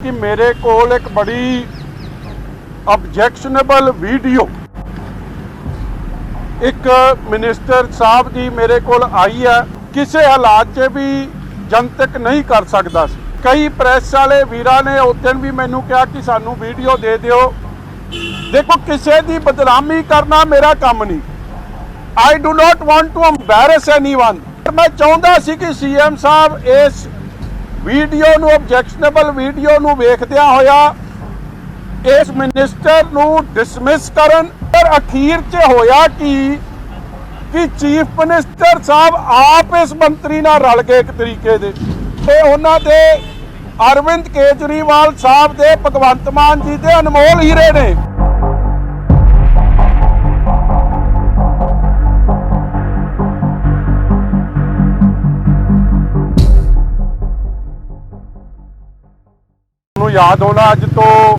ਕਿ ਮੇਰੇ ਕੋਲ ਇੱਕ ਬੜੀ ਆਬਜੈਕਸ਼ਨੇਬਲ ਵੀਡੀਓ ਇੱਕ ਮਿਨਿਸਟਰ ਸਾਹਿਬ ਦੀ ਮੇਰੇ ਕੋਲ ਆਈ ਹੈ। ਕਿਸੇ ਹਾਲਾਤ 'ਚ ਵੀ ਜਨਤਕ ਨਹੀਂ ਕਰ ਸਕਦਾ ਸੀ। ਕਈ ਪ੍ਰੈਸ ਵਾਲੇ ਵੀਰਾਂ ਨੇ ਉਸ ਦਿਨ ਵੀ ਮੈਨੂੰ ਕਿਹਾ ਕਿ ਸਾਨੂੰ ਵੀਡੀਓ ਦੇ ਦਿਓ। ਦੇਖੋ, ਕਿਸੇ ਦੀ ਬਦਨਾਮੀ ਕਰਨਾ ਮੇਰਾ ਕੰਮ ਨਹੀਂ। I do not want to embarrass anyone ਮੈਂ ਚਾਹੁੰਦਾ ਸੀ ਕਿ ਸੀਐਮ ਸਾਹਿਬ ਇਸ ਵੀਡੀਓ ਨੂੰ ਆਬਜੈਕਸ਼ਨੇਬਲ ਵੀਡੀਓ ਨੂੰ ਵੇਖਦਿਆਂ ਹੋਇਆ ਇਸ ਮਿਨਿਸਟਰ ਨੂੰ ਡਿਸਮਿਸ ਕਰਨ ਪਰ ਅਖੀਰ 'ਚ ਹੋਇਆ ਕੀ? ਕਿ ਚੀਫ ਮਿਨਿਸਟਰ ਸਾਹਿਬ ਆਪ ਇਸ ਮੰਤਰੀ ਨਾਲ ਰਲ ਗਏ ਇੱਕ ਤਰੀਕੇ ਦੇ ਤੇ ਉਹਨਾਂ ਦੇ ਅਰਵਿੰਦ ਕੇਜਰੀਵਾਲ ਸਾਹਿਬ ਦੇ ਭਗਵੰਤ ਮਾਨ ਜੀ ਦੇ ਅਨਮੋਲ ਹੀਰੇ ਨੇ। ਨੂੰ ਯਾਦ ਹੋਣਾ ਅੱਜ ਤੋਂ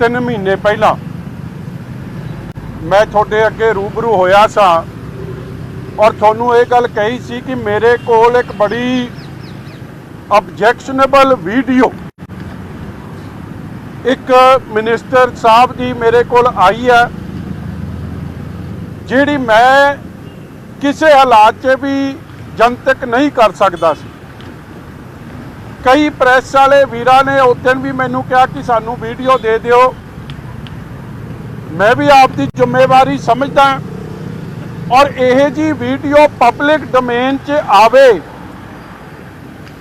3 ਮਹੀਨੇ ਪਹਿਲਾਂ। ਮੈਂ ਤੁਹਾਡੇ ਅੱਗੇ ਰੂਬਰੂ ਹੋਇਆ ਸਾਂ ਔਰ ਤੁਹਾਨੂੰ ਇਹ ਗੱਲ ਕਹੀ ਸੀ ਕਿ ਮੇਰੇ ਕੋਲ ਇੱਕ ਬੜੀ ਆਬਜੈਕਸ਼ਨੇਬਲ ਵੀਡੀਓ ਇੱਕ ਮਿਨਿਸਟਰ ਸਾਹਿਬ ਦੀ ਮੇਰੇ ਕੋਲ ਆਈ ਹੈ, ਜਿਹੜੀ ਮੈਂ ਕਿਸੇ ਹਾਲਾਤ 'ਚ ਵੀ ਜਨਤਕ ਨਹੀਂ ਕਰ ਸਕਦਾ ਸੀ। ਕਈ ਪ੍ਰੈਸ ਵਾਲੇ ਵੀਰਾਂ ਨੇ ਉਸ ਵੀ ਮੈਨੂੰ ਕਿਹਾ ਕਿ ਸਾਨੂੰ ਵੀਡੀਓ ਦੇ ਦਿਓ। ਮੈਂ ਵੀ ਆਪ ਦੀ ਜ਼ਿੰਮੇਵਾਰੀ ਸਮਝਦਾ ਔਰ ਇਹ ਜੀ ਵੀਡੀਓ ਪਬਲਿਕ ਡੋਮੇਨ 'ਚ ਆਵੇ,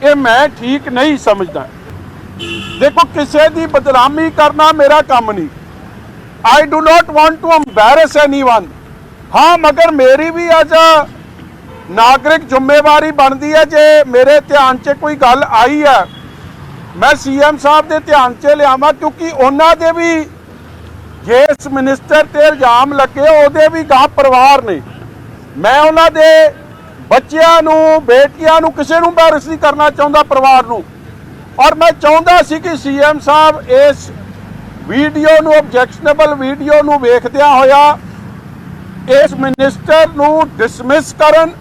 ਇਹ ਮੈਂ ਠੀਕ ਨਹੀਂ ਸਮਝਦਾ। ਦੇਖੋ, ਕਿਸੇ ਦੀ ਬਦਨਾਮੀ ਕਰਨਾ ਮੇਰਾ ਕੰਮ ਨਹੀਂ। I do not want to embarrass anyone ਹਾਂ, ਮਗਰ ਮੇਰੀ ਵੀ ਅੱਜ ਨਾਗਰਿਕ ਜ਼ਿੰਮੇਵਾਰੀ ਬਣਦੀ ਹੈ ਜੇ ਮੇਰੇ ਧਿਆਨ 'ਚ ਕੋਈ ਗੱਲ ਆਈ ਹੈ। ਮੈਂ ਸੀਐਮ ਸਾਹਿਬ ਦੇ ਧਿਆਨ 'ਚ ਲਿਆਵਾਂ ਕਿਉਂਕਿ ਉਹਨਾਂ ਦੇ ਵੀ ਜਿਸ ਮਿਨਿਸਟਰ ਤੇ ਇਲਜ਼ਾਮ ਲੱਗੇ, ਉਹਦੇ ਵੀ ਗਾਂ ਪਰਿਵਾਰ ਨੇ। ਮੈਂ ਉਹਨਾਂ ਦੇ ਬੱਚਿਆਂ ਨੂੰ, ਬੇਟੀਆਂ ਨੂੰ ਕਿਸੇ ਨੂੰ embarrass ਨਹੀਂ ਕਰਨਾ ਚਾਹੁੰਦਾ ਪਰਿਵਾਰ ਨੂੰ। ਔਰ ਮੈਂ ਚਾਹੁੰਦਾ ਸੀ ਕਿ ਸੀਐਮ ਸਾਹਿਬ ਇਸ ਵੀਡੀਓ ਨੂੰ ਆਬਜੈਕਸ਼ਨੇਬਲ ਵੀਡੀਓ ਨੂੰ ਵੇਖਦਿਆਂ ਹੋਇਆ ਇਸ ਮਿਨਿਸਟਰ ਨੂੰ ਡਿਸਮਿਸ ਕਰਨ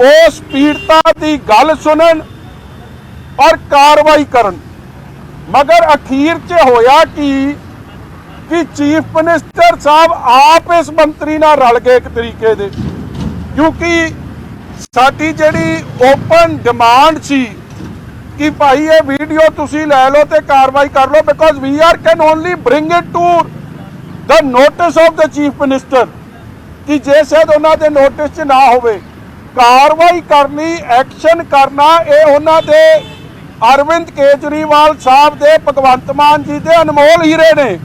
ਉਸ ਪੀੜਤਾ ਦੀ ਗੱਲ ਸੁਣਨ ਔਰ ਕਾਰਵਾਈ ਕਰਨ। ਮਗਰ ਅਖੀਰ 'ਚ ਹੋਇਆ ਕੀ? ਕਿ ਚੀਫ ਮਿਨਿਸਟਰ ਸਾਹਿਬ ਆਪ ਇਸ ਮੰਤਰੀ ਨਾਲ ਰਲ ਗਏ ਇੱਕ ਤਰੀਕੇ ਦੇ। ਕਿਉਂਕਿ ਸਾਡੀ ਜਿਹੜੀ ਓਪਨ ਡਿਮਾਂਡ ਸੀ ਕਿ ਭਾਈ ਇਹ ਵੀਡੀਓ ਤੁਸੀਂ ਲੈ ਲਓ ਤੇ ਕਾਰਵਾਈ ਕਰ ਲਓ because we are can only bring it to the notice of the chief minister ਕਿ ਜੇ ਸ਼ਾਇਦ ਉਹਨਾਂ ਦੇ ਨੋਟਿਸ 'ਚ ਨਾ ਹੋਵੇ। ਕਾਰਵਾਈ ਕਰਨੀ, ਐਕਸ਼ਨ ਕਰਨਾ, ਇਹ ਉਹਨਾਂ ਦੇ ਅਰਵਿੰਦ ਕੇਜਰੀਵਾਲ ਸਾਹਿਬ ਦੇ, ਭਗਵੰਤ ਮਾਨ ਜੀ ਦੇ ਅਨਮੋਲ ਹੀਰੇ ਨੇ।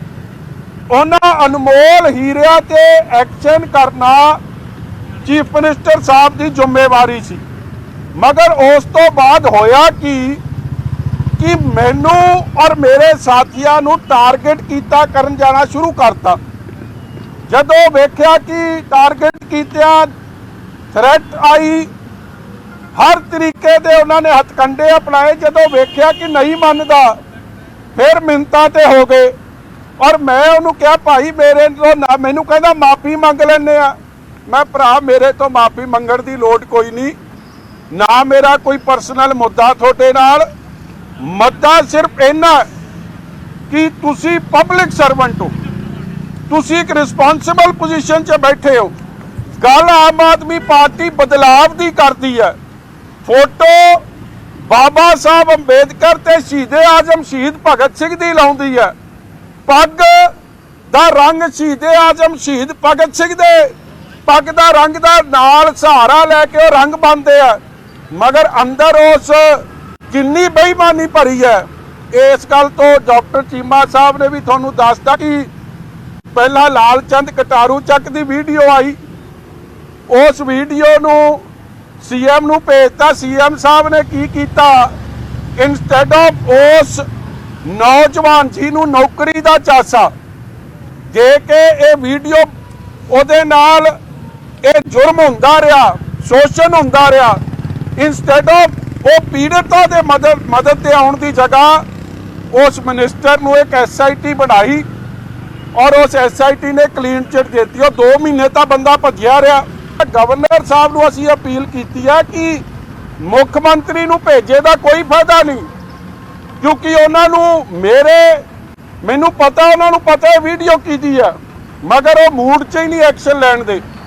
ਉਹਨਾਂ ਅਨਮੋਲ ਹੀਰਿਆਂ ਤੇ ਐਕਸ਼ਨ ਕਰਨਾ ਚੀਫ ਮਿਨਿਸਟਰ ਸਾਹਿਬ ਦੀ ਜ਼ਿੰਮੇਵਾਰੀ ਸੀ। ਮਗਰ ਉਸ ਤੋਂ ਬਾਅਦ ਹੋਇਆ ਕੀ? ਕਿ ਮੈਨੂੰ ਔਰ ਮੇਰੇ ਸਾਥੀਆਂ ਨੂੰ ਟਾਰਗੇਟ ਕੀਤਾ ਕਰਨ ਜਾਣਾ ਸ਼ੁਰੂ ਕਰਤਾ। ਜਦੋਂ ਵੇਖਿਆ ਕਿ ਟਾਰਗੇਟ ਕੀਤਿਆਂ ਥ੍ਰੈਟ ਆਈ। ਹਰ ਤਰੀਕੇ ਦੇ ਉਹਨਾਂ ਨੇ ਹਥਕੰਡੇ ਅਪਣਾਏ। ਜਦੋਂ ਵੇਖਿਆ ਕਿ ਨਹੀਂ ਮੰਨਦਾ, ਫਿਰ ਮਿੰਤਾ ਤੇ ਹੋ ਗਏ। ਔਰ ਮੈਂ ਉਹਨੂੰ ਕਿਹਾ, ਭਾਈ, ਮੇਰੇ ਤੋਂ ਨਾ, ਮੈਨੂੰ ਕਹਿੰਦਾ, ਮਾਫੀ ਮੰਗ ਲੈਣੇ ਆ। ਮੈਂ ਭਰਾ, ਮੇਰੇ ਤੋਂ ਮਾਫੀ ਮੰਗਣ ਦੀ ਲੋੜ ਕੋਈ ਨਹੀਂ। ਨਾ ਮੇਰਾ ਕੋਈ ਪਰਸਨਲ ਮੁੱਦਾ ਤੁਹਾਡੇ ਨਾਲ। ਮੁੱਦਾ ਸਿਰਫ ਇੰਨਾ ਕਿ ਤੁਸੀਂ ਪਬਲਿਕ ਸਰਵੈਂਟ ਹੋ। ਤੁਸੀਂ ਇੱਕ ਰਿਸਪੌਂਸਿਬਲ ਪੋਜੀਸ਼ਨ 'ਚ ਬੈਠੇ ਹੋ। ਗੱਲ ਆਮ ਆਦਮੀ ਪਾਰਟੀ ਬਦਲਾਵ ਦੀ ਕਰਦੀ ਹੈ। ਫੋਟੋ ਬਾਬਾ ਸਾਹਿਬ ਅੰਬੇਦਕਰ ਤੇ ਸ਼ਹੀਦੇ ਆਜ਼ਮ ਸ਼ਹੀਦ ਭਗਤ ਸਿੰਘ ਦੀ ਲਾਉਂਦੀ ਹੈ। ਪੱਗ ਦਾ ਰੰਗ ਸ਼ਹੀਦੇ ਆਜ਼ਮ ਸ਼ਹੀਦ ਭਗਤ ਸਿੰਘ ਦੇ। ਪੱਗ ਦਾ ਰੰਗ ਦਾ ਨਾਲ ਸਹਾਰਾ ਲੈ ਕੇ ਉਹ ਰੰਗ ਬੰਨਦੇ ਆ। ਮਗਰ ਅੰਦਰ ਉਸ ਕਿੰਨੀ ਬੇਈਮਾਨੀ ਭਰੀ ਹੈ। ਇਸ ਗੱਲ ਤੋਂ ਡਾਕਟਰ ਚੀਮਾ ਸਾਹਿਬ ਨੇ ਵੀ ਤੁਹਾਨੂੰ ਦੱਸਤਾ ਕਿ ਪਹਿਲਾਂ ਲਾਲ ਚੰਦ ਕਟਾਰੂ ਚੱਕ ਦੀ ਵੀਡੀਓ ਆਈ। ਉਸ ਵੀਡੀਓ ਨੂੰ ਸੀਐਮ ਨੂੰ ਭੇਜਤਾ। ਸੀਐਮ ਸਾਹਿਬ ਨੇ ਕੀ ਕੀਤਾ? ਇਨਸਟੈਡ ਆਫ ਉਸ ਨੌਜਵਾਨ ਜੀ ਨੂੰ ਨੌਕਰੀ ਦਾ ਚਾਸਾ, ਦੇ ਕੇ ਇਹ ਵੀਡੀਓ ਉਹਦੇ ਨਾਲ ਇਹ ਜੁਰਮ ਹੁੰਦਾ ਰਿਹਾ, ਸ਼ੋਸ਼ਣ ਹੁੰਦਾ ਰਿਹਾ। ਇਨਸਟੈਡ ਆਫ ਉਹ ਪੀੜਤਾਂ ਦੇ ਮਦਦ ਮਦਦ ਤੇ ਆਉਣ ਦੀ ਜਗ੍ਹਾ ਉਸ ਮਿਨਿਸਟਰ ਨੂੰ ਇੱਕ ਐਸਆਈਟੀ ਬਣਾਈ ਔਰ ਉਸ ਐਸਆਈਟੀ ਨੇ ਕਲੀਨ ਚਿਟ ਦਿੱਤੀ। ਉਹ 2 ਮਹੀਨੇ ਤਾਂ ਬੰਦਾ ਭੱਜਿਆ ਰਿਹਾ। ਗਵਰਨਰ ਸਾਹਿਬ ਨੂੰ ਅਸੀਂ ਅਪੀਲ ਕੀਤੀ ਹੈ ਕਿ ਮੁੱਖ ਮੰਤਰੀ ਨੂੰ ਭੇਜੇ ਦਾ ਕੋਈ ਫਾਇਦਾ ਨਹੀਂ। ਕਿਉਂਕਿ ਉਹਨਾਂ ਨੂੰ ਮੇਰੇ, ਮੈਨੂੰ ਪਤਾ, ਉਹਨਾਂ ਨੂੰ ਪਤਾ ਇਹ ਵੀਡੀਓ ਕਿਹਦੀ ਆ। ਮਗਰ ਉਹ ਮੂਡ 'ਚ ਹੀ ਨਹੀਂ ਐਕਸ਼ਨ ਲੈਣ ਦੇ।